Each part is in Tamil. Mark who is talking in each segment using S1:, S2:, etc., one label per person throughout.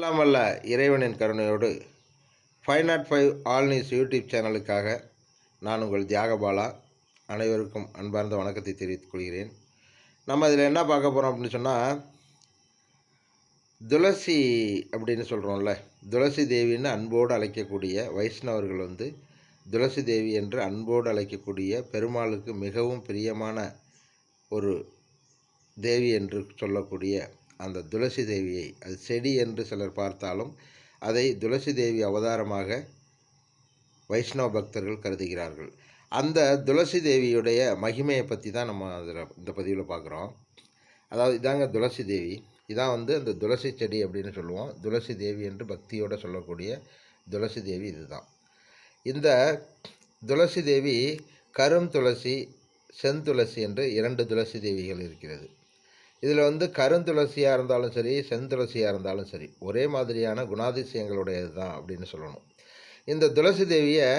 S1: எல்லாம் வல்ல இறைவனின் கருணையோடு five nought five all news YouTube சேனலுக்காக நான் உங்கள் தியாகபாலா. அனைவருக்கும் அன்பார்ந்த வணக்கத்தை தெரிவித்துக் கொள்கிறேன். நம்ம இதில் என்ன பார்க்க போகிறோம் அப்படின்னு சொன்னால் துளசி அப்படின்னு சொல்கிறோம்ல துளசி தேவின்னு அன்போடு அழைக்கக்கூடிய வைஷ்ணவர்கள் வந்து துளசி தேவி என்று அன்போடு அழைக்கக்கூடிய பெருமாளுக்கு மிகவும் பிரியமான ஒரு தேவி என்று சொல்லக்கூடிய அந்த துளசி தேவியை அது செடி என்று சிலர் பார்த்தாலும் அதை துளசி தேவி அவதாரமாக வைஷ்ணவ பக்தர்கள் கருதுகிறார்கள். அந்த துளசி தேவியுடைய மகிமையை பற்றி தான் நம்ம அதில் இந்த பதிவில் பார்க்குறோம் அதாவது இதாங்க துளசி தேவி. இதான் வந்து அந்த துளசி செடி அப்படின்னு சொல்லுவோம். துளசி தேவி என்று பக்தியோடு சொல்லக்கூடிய துளசி தேவி இதுதான். இந்த துளசி தேவி கரும் துளசி செந்துளசி என்று இரண்டு துளசி தேவிகள் இருக்கிறது. இதில் வந்து கருந்துளசியாக இருந்தாலும் சரி செந்துளசியாக இருந்தாலும் சரி ஒரே மாதிரியான குணாதிசயங்களுடையது தான் அப்படின்னு சொல்லணும். இந்த துளசி தேவியை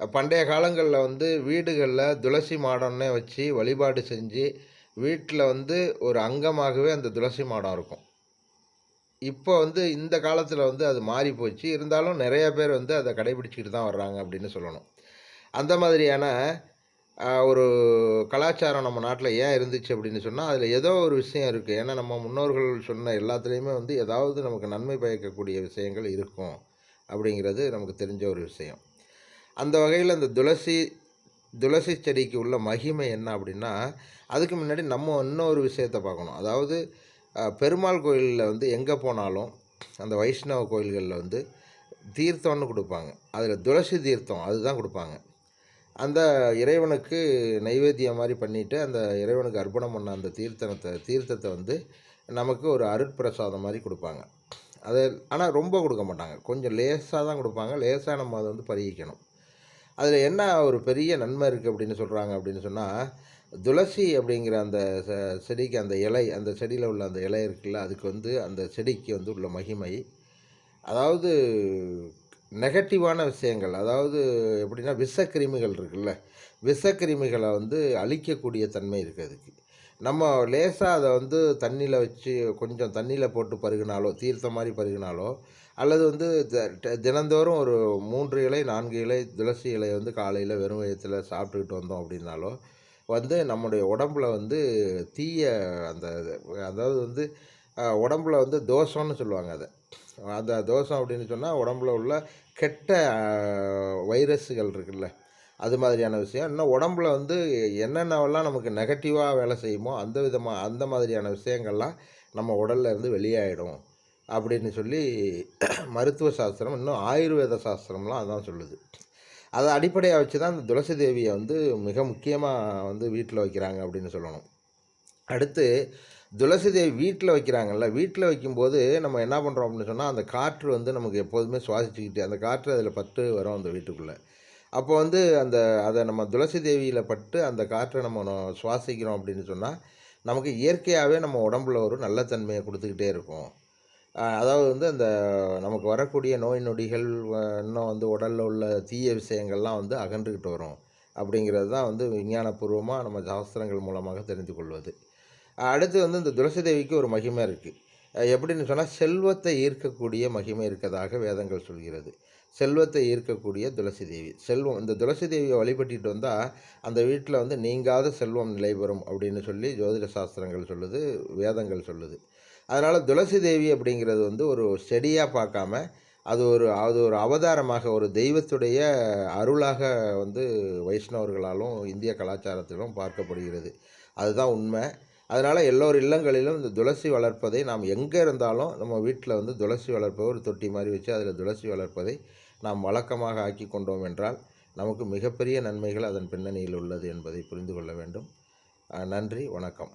S1: பண்டைய காலங்களில் வந்து வீடுகளில் துளசி மாடம்னே வச்சு வழிபாடு செஞ்சு வீட்டில் வந்து ஒரு அங்கமாகவே அந்த துளசி மாடம் இருக்கும். இப்போ வந்து இந்த காலத்தில் வந்து அது மாறி போச்சு. இருந்தாலும் நிறைய பேர் வந்து அதை கடைபிடிச்சிக்கிட்டு தான் வர்றாங்க அப்படின்னு சொல்லணும். அந்த மாதிரியான ஒரு கலாச்சாரம் நம்ம நாட்டில் ஏன் இருந்துச்சு அப்படின்னு சொன்னால் அதில் ஏதோ ஒரு விஷயம் இருக்குது ஏன்னா நம்ம முன்னோர்கள் சொன்ன எல்லாத்துலேயுமே வந்து ஏதாவது நமக்கு நன்மை பயக்கக்கூடிய விஷயங்கள் இருக்கும் அப்படிங்கிறது நமக்கு தெரிஞ்ச ஒரு விஷயம். அந்த வகையில் அந்த துளசி துளசி செடிக்கு உள்ள மகிமை என்ன அப்படின்னா அதுக்கு முன்னாடி நம்ம இன்னொரு விஷயத்தை பார்க்கணும். அதாவது பெருமாள் கோயிலில் வந்து எங்கே போனாலும் அந்த வைஷ்ணவ கோயில்களில் வந்து தீர்த்தம்னு கொடுப்பாங்க. அதில் துளசி தீர்த்தம் அதுதான் கொடுப்பாங்க. அந்த இறைவனுக்கு நைவேத்தியம் மாதிரி பண்ணிவிட்டு அந்த இறைவனுக்கு அர்ப்பணம் பண்ண அந்த தீர்த்தனத்தை தீர்த்தத்தை வந்து நமக்கு ஒரு அருட்பிரசாதம் மாதிரி கொடுப்பாங்க. அதை ஆனால் ரொம்ப கொடுக்க மாட்டாங்க. கொஞ்சம் லேசாக தான் கொடுப்பாங்க. லேசாக நம்ம அதை வந்து பரிகிக்கணும். அதில் என்ன ஒரு பெரிய நன்மை இருக்குது அப்படின்னு சொல்கிறாங்க அப்படின்னு சொன்னால் துளசி அப்படிங்கிற அந்த செடிக்கு அந்த இலை அந்த செடியில் உள்ள அந்த இலை இருக்குல்ல அதுக்கு வந்து அந்த செடிக்கு வந்து உள்ள மகிமை. அதாவது நெகட்டிவான விஷயங்கள் அதாவது எப்படின்னா விஷக்கிருமிகள் இருக்குல்ல விஷக்கிருமிகளை வந்து அழிக்கக்கூடிய தன்மை இருக்குது அதுக்கு. நம்ம லேசாக அதை வந்து தண்ணியில் வச்சு கொஞ்சம் தண்ணியில் போட்டு பருகினாலோ தீர்த்த மாதிரி பருகினாலோ அல்லது வந்து தினந்தோறும் ஒரு மூன்று இலை நான்கு இலை துளசி இலை வந்து காலையில் வெறும் வயத்தில் சாப்பிட்டுக்கிட்டு வந்தோம் அப்படின்னாலோ வந்து நம்முடைய உடம்புல வந்து தீய அந்த அதாவது வந்து உடம்புல வந்து தோஷம்னு சொல்லுவாங்க அதை. அந்த தோஷம் அப்படின்னு சொன்னால் உடம்புல உள்ள கெட்ட வைரஸுகள் இருக்குல்ல அது மாதிரியான விஷயம். இன்னும் உடம்புல வந்து என்னென்னவெல்லாம் நமக்கு நெகட்டிவாக வேலை செய்யுமோ அந்த விதமாக அந்த மாதிரியான விஷயங்கள்லாம் நம்ம உடலில் இருந்து வெளியாயிடும் அப்படின்னு சொல்லி மருத்துவ சாஸ்திரம் இன்னும் ஆயுர்வேத சாஸ்திரம்லாம் அதான் சொல்லுது. அதை அடிப்படையாக வச்சு தான் இந்த துளசி தேவியை வந்து மிக முக்கியமாக வந்து வீட்டில் வைக்கிறாங்க அப்படின்னு சொல்லணும். அடுத்து துளசி தேவி வீட்டில் வைக்கிறாங்கல்ல வீட்டில் வைக்கும்போது நம்ம என்ன பண்ணுறோம் அப்படின்னு சொன்னால் அந்த காற்று வந்து நமக்கு எப்போதுமே சுவாசிச்சுக்கிட்டு அந்த காற்று அதில் பட்டு வரும் அந்த வீட்டுக்குள்ளே. அப்போ வந்து அந்த அதை நம்ம துளசி தேவியில் பட்டு அந்த காற்றை நம்ம சுவாசிக்கிறோம் அப்படின்னு சொன்னால் நமக்கு இயற்கையாகவே நம்ம உடம்புல ஒரு நல்ல தன்மையை கொடுத்துக்கிட்டே இருக்கும். அதாவது வந்து அந்த நமக்கு வரக்கூடிய நோய் நொடிகள் இன்னும் வந்து உடலில் உள்ள தீய விஷயங்கள்லாம் வந்து அகன்றுக்கிட்டு வரும். அப்படிங்கிறது தான் வந்து விஞ்ஞானபூர்வமாக நம்ம சாஸ்திரங்கள் மூலமாக தெரிந்து கொள்வது. அடுத்து வந்து இந்த துளசி தேவிக்கு ஒரு மகிமை இருக்குது எப்படின்னு சொன்னால் செல்வத்தை ஈர்க்கக்கூடிய மகிமை இருக்கதாக வேதங்கள் சொல்கிறது. செல்வத்தை ஈர்க்கக்கூடிய துளசி தேவி. செல்வம் இந்த துளசி தேவியை வழிபட்டுட்டு வந்தால் அந்த வீட்டில் வந்து நீங்காத செல்வம் நிலைபெறும் அப்படின்னு சொல்லி ஜோதிட சாஸ்திரங்கள் சொல்லுது வேதங்கள் சொல்லுது. அதனால் துளசி தேவி அப்படிங்கிறது வந்து ஒரு செடியாக பார்க்காம அது ஒரு அது ஒரு அவதாரமாக ஒரு தெய்வத்துடைய அருளாக வந்து வைஷ்ணவர்களாலும் இந்திய கலாச்சாரத்திலும் பார்க்கப்படுகிறது. அதுதான் உண்மை. அதனால் எல்லோர் இல்லங்களிலும் இந்த துளசி வளர்ப்பதை நாம் எங்கே இருந்தாலும் நம்ம வீட்டில் வந்து துளசி வளர்ப்பதை ஒரு தொட்டி மாதிரி வச்சு அதில் துளசி வளர்ப்பதை நாம் வழக்கமாக ஆக்கி கொண்டோம் என்றால் நமக்கு மிகப்பெரிய நன்மைகள் அதன் பின்னணியில் உள்ளது என்பதை புரிந்து கொள்ள வேண்டும். நன்றி வணக்கம்.